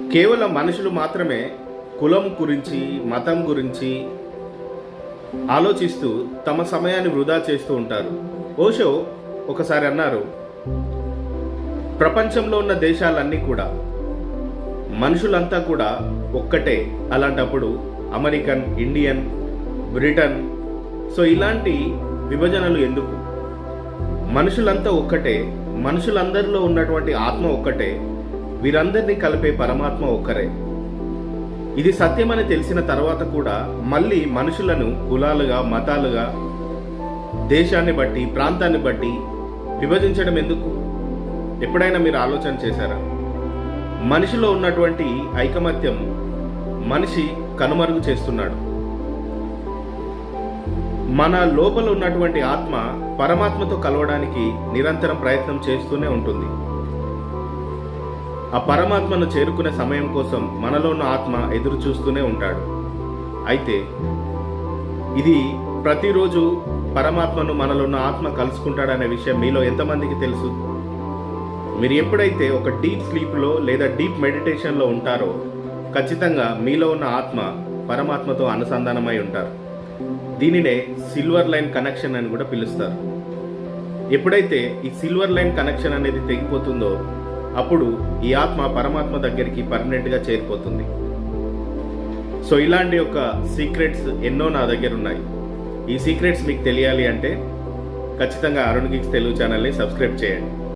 కేవలం మనుషులు మాత్రమే కులం గురించి మతం గురించి ఆలోచిస్తూ తమ సమయాన్ని వృధా చేస్తూ ఉంటారు. ఓషో ఒకసారి అన్నారు ప్రపంచంలో ఉన్న దేశాలన్నీ కూడా మనుషులంతా కూడా ఒక్కటే. అలాంటప్పుడు అమెరికన్ ఇండియన్ బ్రిటన్ సో ఇలాంటి విభజనలు ఎందుకు? మనుషులంతా ఒక్కటే మనుషులందరిలో ఉన్నటువంటి ఆత్మ ఒక్కటే. వీరందరినీ కలిపే పరమాత్మ ఒక్కరే. ఇది సత్యమని తెలిసిన తర్వాత కూడా మళ్ళీ మనుషులను కులాలుగా మతాలుగా దేశాన్ని బట్టి ప్రాంతాన్ని బట్టి విభజించడం ఎందుకు? ఎప్పుడైనా మీరు ఆలోచన చేశారా? మనిషిలో ఉన్నటువంటి ఐకమత్యం మనిషి కనుమరుగు చేస్తున్నాడు. మన లోపల ఉన్నటువంటి ఆత్మ పరమాత్మతో కలవడానికి నిరంతరం ప్రయత్నం చేస్తూనే ఉంటుంది. ఆ పరమాత్మను చేరుకునే సమయం కోసం మనలో ఉన్న ఆత్మ ఎదురు చూస్తూనే ఉంటాడు. అయితే ఇది ప్రతిరోజు పరమాత్మను మనలో ఉన్న ఆత్మ కలుసుకుంటాడనే విషయం మీలో ఎంతమందికి తెలుసు? మీరు ఎప్పుడైతే ఒక డీప్ స్లీప్లో లేదా డీప్ మెడిటేషన్లో ఉంటారో ఖచ్చితంగా మీలో ఉన్న ఆత్మ పరమాత్మతో అనుసంధానమై ఉంటారు. దీనినే సిల్వర్ లైన్ కనెక్షన్ అని కూడా పిలుస్తారు. ఎప్పుడైతే ఈ సిల్వర్ లైన్ కనెక్షన్ అనేది తెగిపోతుందో అప్పుడు ఈ ఆత్మ పరమాత్మ దగ్గరికి పర్మనెంట్గా చేరిపోతుంది. సో ఇలాంటి ఒక సీక్రెట్స్ ఎన్నో నా దగ్గర ఉన్నాయి. ఈ సీక్రెట్స్ మీకు తెలియాలి అంటే ఖచ్చితంగా అరుణ్ గిక్స్ తెలుగు ఛానల్ని సబ్స్క్రైబ్ చేయండి.